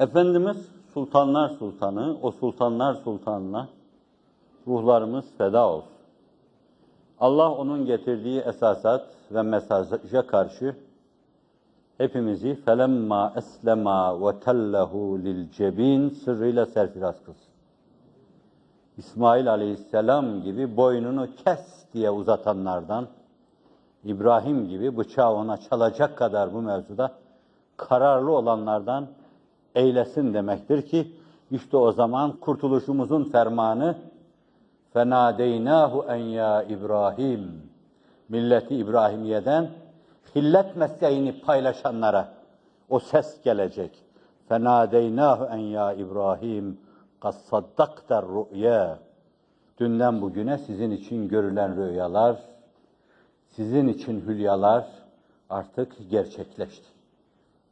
Efendimiz Sultanlar Sultanı, o Sultanlar Sultanına ruhlarımız feda olsun. Allah onun getirdiği esasat ve mesaja karşı hepimizi felemma eslema ve tellehu lil cebin sırrıyla serfiraz kılsın. İsmail aleyhisselam gibi boynunu kes diye uzatanlardan, İbrahim gibi bıçağı ona çalacak kadar bu mevzuda kararlı olanlardan eylesin demektir ki, işte o zaman kurtuluşumuzun fermanı فَنَادَيْنَاهُ en ya İbrahim milleti İbrahimiye'den hillet mesleğini paylaşanlara o ses gelecek. فَنَادَيْنَاهُ en ya İbrahim قَدْ صَدَّقْتَ الرُّؤْيَا Dünden bugüne sizin için görülen rüyalar, sizin için hülyalar artık gerçekleşti.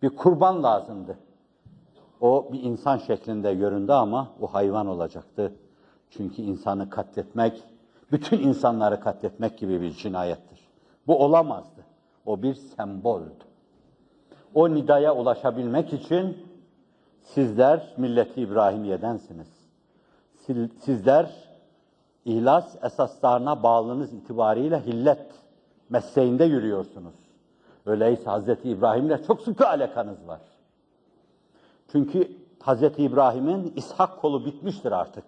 Bir kurban lazımdı. O bir insan şeklinde göründü ama o hayvan olacaktı. Çünkü insanı katletmek, bütün insanları katletmek gibi bir cinayettir. Bu olamazdı. O bir semboldü. O nidaya ulaşabilmek için sizler milleti İbrahimiye'densiniz. Sizler ihlas esaslarına bağlılığınız itibariyle hillet mesleğinde yürüyorsunuz. Öyleyse Hz. İbrahim'le çok sıkı alakanız var. Çünkü Hz. İbrahim'in İshak kolu bitmiştir artık.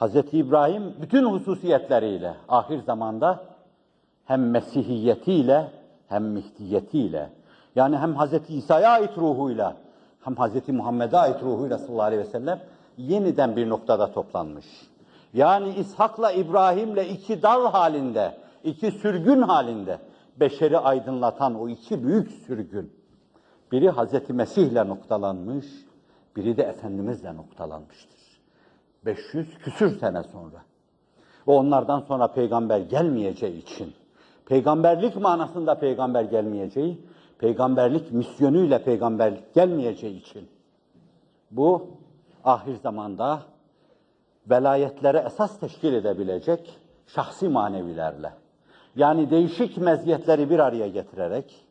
Hz. İbrahim bütün hususiyetleriyle ahir zamanda hem mesihiyetiyle hem mihdiyetiyle yani hem Hz. İsa'ya ait ruhuyla hem Hz. Muhammed'e ait ruhuyla sallallahu aleyhi ve sellem yeniden bir noktada toplanmış. Yani İshak'la İbrahim'le iki dal halinde, iki sürgün halinde beşeri aydınlatan o iki büyük sürgün. Biri Hz. Mesih'le noktalanmış, biri de Efendimiz'le noktalanmıştır. 500 küsür sene sonra. Ve onlardan sonra peygamber gelmeyeceği için, peygamberlik manasında peygamber gelmeyeceği, peygamberlik misyonuyla peygamber gelmeyeceği için bu ahir zamanda velayetlere esas teşkil edebilecek şahsi manevilerle, yani değişik meziyetleri bir araya getirerek,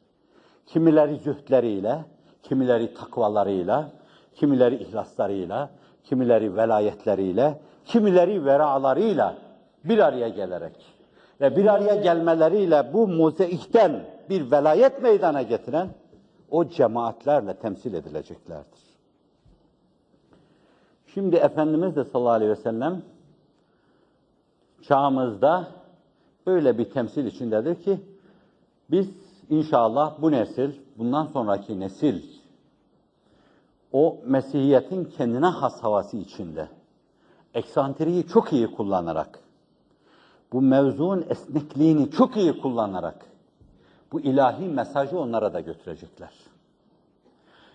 kimileri zühdleriyle, kimileri takvalarıyla, kimileri ihlaslarıyla, kimileri velayetleriyle, kimileri veralarıyla bir araya gelerek ve bir araya gelmeleriyle bu mozaikten bir velayet meydana getiren o cemaatlerle temsil edileceklerdir. Şimdi Efendimiz de sallallahu aleyhi ve sellem çağımızda böyle bir temsil içindedir ki biz inşallah bu nesil, bundan sonraki nesil o Mesihiyetin kendine has havası içinde eksantriyi çok iyi kullanarak bu mevzuun esnekliğini çok iyi kullanarak bu ilahi mesajı onlara da götürecekler.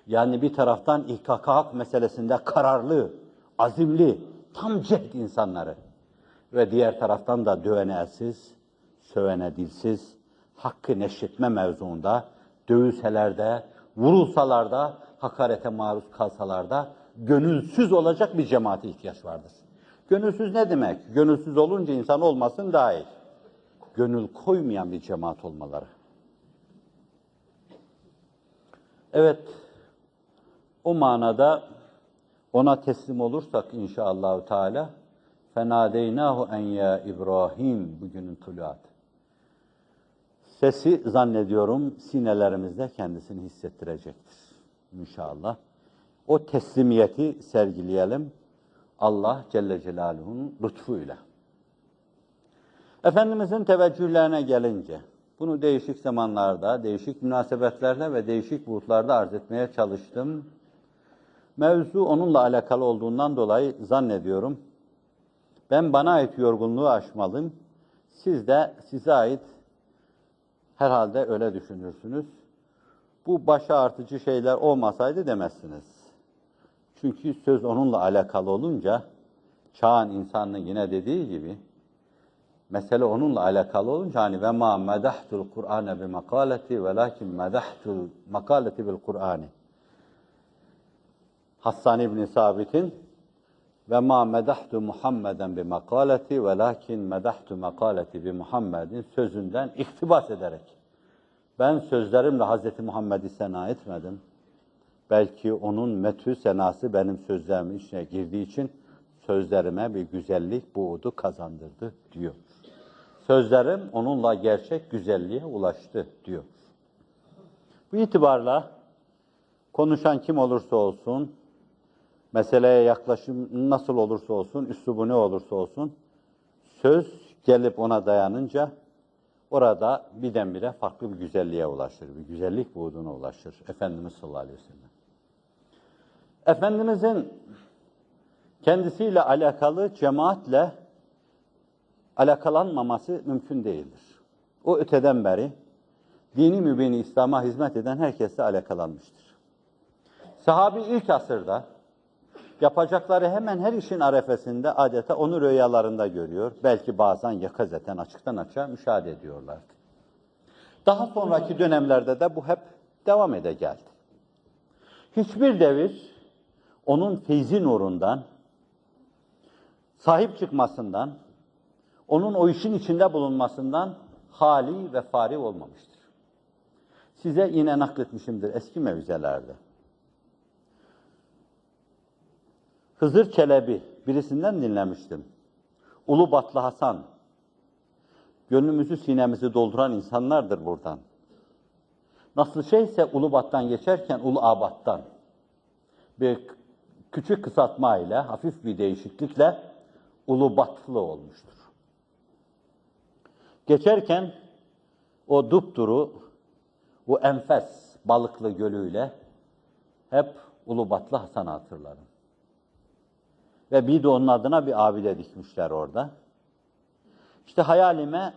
Yani bir taraftan İHKK hak meselesinde kararlı, azimli, tam cehd insanları ve diğer taraftan da dövene elsiz, sövene dilsiz, hakkı neşretme mevzuunda, dövülseler de, vurulsalar da, hakarete maruz kalsalar da gönülsüz olacak bir cemaate ihtiyaç vardır. Gönülsüz ne demek? Gönülsüz olunca insan olmasın daha iyi. Gönül koymayan bir cemaat olmaları. Evet, o manada ona teslim olursak inşallah Teala fenadeynahu en ya İbrahim bugünün tuluatı. Sesi zannediyorum sinelerimizde kendisini hissettirecektir inşallah. O teslimiyeti sergileyelim Allah Celle Celaluhu'nun lütfuyla. Efendimizin teveccühlerine gelince, bunu değişik zamanlarda, değişik münasebetlerle ve değişik buğutlarda arz etmeye çalıştım. Mevzu onunla alakalı olduğundan dolayı zannediyorum, ben bana ait yorgunluğu aşmalıyım, siz de size ait herhalde öyle düşünürsünüz bu başa artıcı şeyler olmasaydı demezsiniz. Çünkü söz onunla alakalı olunca çağın insanının yine dediği gibi mesele onunla alakalı olunca hani ve ma medahtul Kur'ane bi makaleti ve lakin medahtul makaleti bil Kur'ani. Hassan İbn Sabit'in ve ma medahtu Muhammeden bi makaleti ve lakin medahtu makaleti bi Muhammedin sözünden iktibas ederek ben sözlerimle Hz. Muhammed'i sena etmedim. Belki onun metü senası benim sözlerimin içine girdiği için sözlerime bir güzellik buğdu kazandırdı diyor. Sözlerim onunla gerçek güzelliğe ulaştı diyor. Bu itibarla konuşan kim olursa olsun, meseleye yaklaşım nasıl olursa olsun, üslubu ne olursa olsun, söz gelip ona dayanınca orada birdenbire farklı bir güzelliğe ulaşır, bir güzellik buğduna ulaşır. Efendimiz sallallahu aleyhi ve sellem. Efendimizin kendisiyle alakalı cemaatle alakalanmaması mümkün değildir. O öteden beri dini mübini İslam'a hizmet eden herkesle alakalanmıştır. Sahabi ilk asırda yapacakları hemen her işin arefesinde adeta onu rüyalarında görüyor. Belki bazen yakazeten açıktan açığa müşahede ediyorlardı. Daha sonraki dönemlerde de bu hep devam ede geldi. Hiçbir devir onun feyzi nurundan, sahip çıkmasından, onun o işin içinde bulunmasından hali ve fari olmamıştır. Size yine nakletmişimdir eski mevzelerde. Hızır Çelebi, birisinden dinlemiştim. Ulu Batlı Hasan, gönlümüzü sinemizi dolduran insanlardır buradan. Nasıl şeyse Ulubat'tan geçerken Ulu Abat'tan bir küçük kısaltma ile, hafif bir değişiklikle Ulubatlı olmuştur. Geçerken o dupduru, o enfes balıklı gölüyle hep Ulubatlı Hasan'ı hatırlarım. Ve bir de onun adına bir abide dikmişler orada. İşte hayalime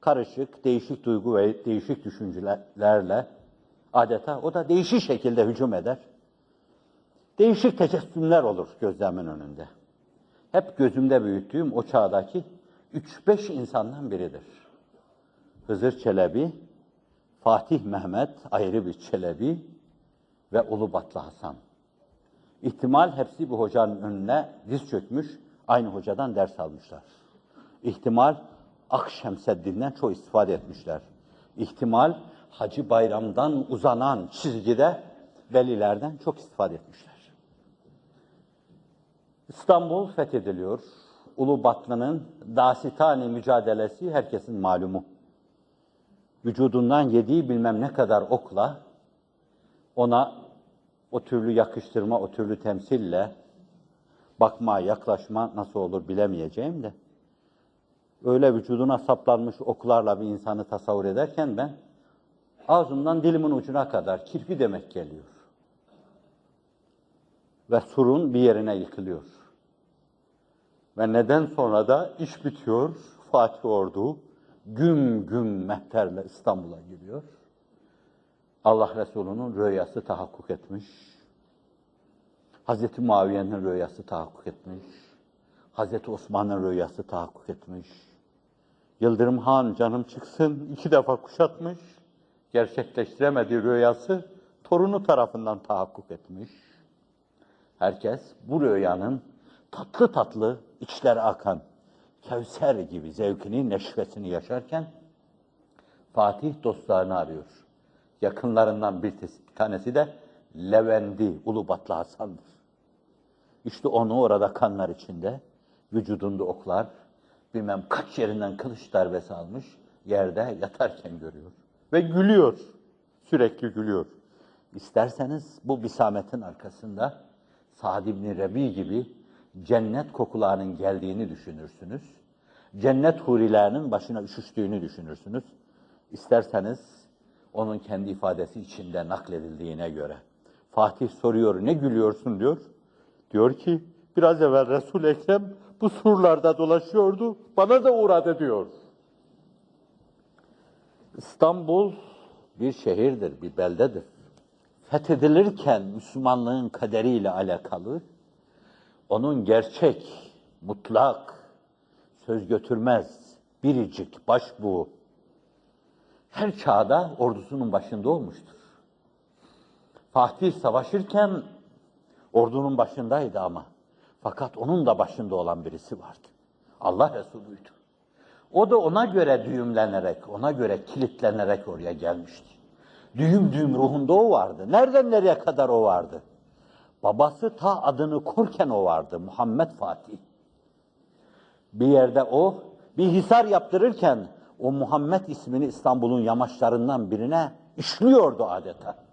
karışık, değişik duygu ve değişik düşüncelerle adeta o da değişik şekilde hücum eder. Değişik tecessümler olur gözlemin önünde. Hep gözümde büyüttüğüm o çağdaki 3-5 insandan biridir. Hızır Çelebi, Fatih Mehmet ayrı bir Çelebi ve Ulubatlı Hasan. İhtimal hepsi bu hocanın önüne diz çökmüş, aynı hocadan ders almışlar. İhtimal Akşemseddin'den çok istifade etmişler. İhtimal Hacı Bayram'dan uzanan çizgide velilerden çok istifade etmişler. İstanbul fethediliyor. Ulu Batlı'nın dasitani mücadelesi herkesin malumu. Vücudundan yediği bilmem ne kadar okla ona o türlü yakıştırma, o türlü temsille bakma, yaklaşma nasıl olur bilemeyeceğim de öyle vücuduna saplanmış oklarla bir insanı tasavvur ederken ben ağzımdan dilimin ucuna kadar kirpi demek geliyor. Ve surun bir yerine yıkılıyor. Ve neden sonra da iş bitiyor, Fatih Ordu güm güm mehterle İstanbul'a giriyor. Allah Resulü'nün rüyası tahakkuk etmiş. Hazreti Muaviye'nin rüyası tahakkuk etmiş. Hazreti Osman'ın rüyası tahakkuk etmiş. Yıldırım Han canım çıksın iki defa kuşatmış. Gerçekleştiremediği rüyası torunu tarafından tahakkuk etmiş. Herkes bu rüyanın tatlı tatlı içler akan Kevser gibi zevkini, neşvesini yaşarken Fatih dostlarını arıyor. Yakınlarından bir tanesi de Levendi, Ulubatlı Hasan'dır. İşte onu orada kanlar içinde, vücudunda oklar, bilmem kaç yerinden kılıç darbesi almış, yerde yatarken görüyor. Ve gülüyor, sürekli gülüyor. İsterseniz bu bisametin arkasında Sa'd ibn Rebi gibi cennet kokularının geldiğini düşünürsünüz. Cennet hurilerinin başına üşüştüğünü düşünürsünüz. İsterseniz onun kendi ifadesi içinde nakledildiğine göre. Fatih soruyor, ne gülüyorsun diyor. Diyor ki, biraz evvel resul Ekrem bu surlarda dolaşıyordu, bana da uğradı diyor. İstanbul bir şehirdir, bir beldedir. Fethedilirken Müslümanlığın kaderiyle alakalı, onun gerçek, mutlak, söz götürmez, biricik, başbuğu, her çağda ordusunun başında olmuştur. Fatih savaşırken ordunun başındaydı ama. Fakat onun da başında olan birisi vardı. Allah Resulü'ydü. O da ona göre düğümlenerek, ona göre kilitlenerek oraya gelmişti. Düğüm düğüm ruhunda o vardı. Nereden nereye kadar o vardı? Babası ta adını korken o vardı. Muhammed Fatih. Bir yerde o, bir hisar yaptırırken o Muhammed ismini İstanbul'un yamaçlarından birine işliyordu adeta.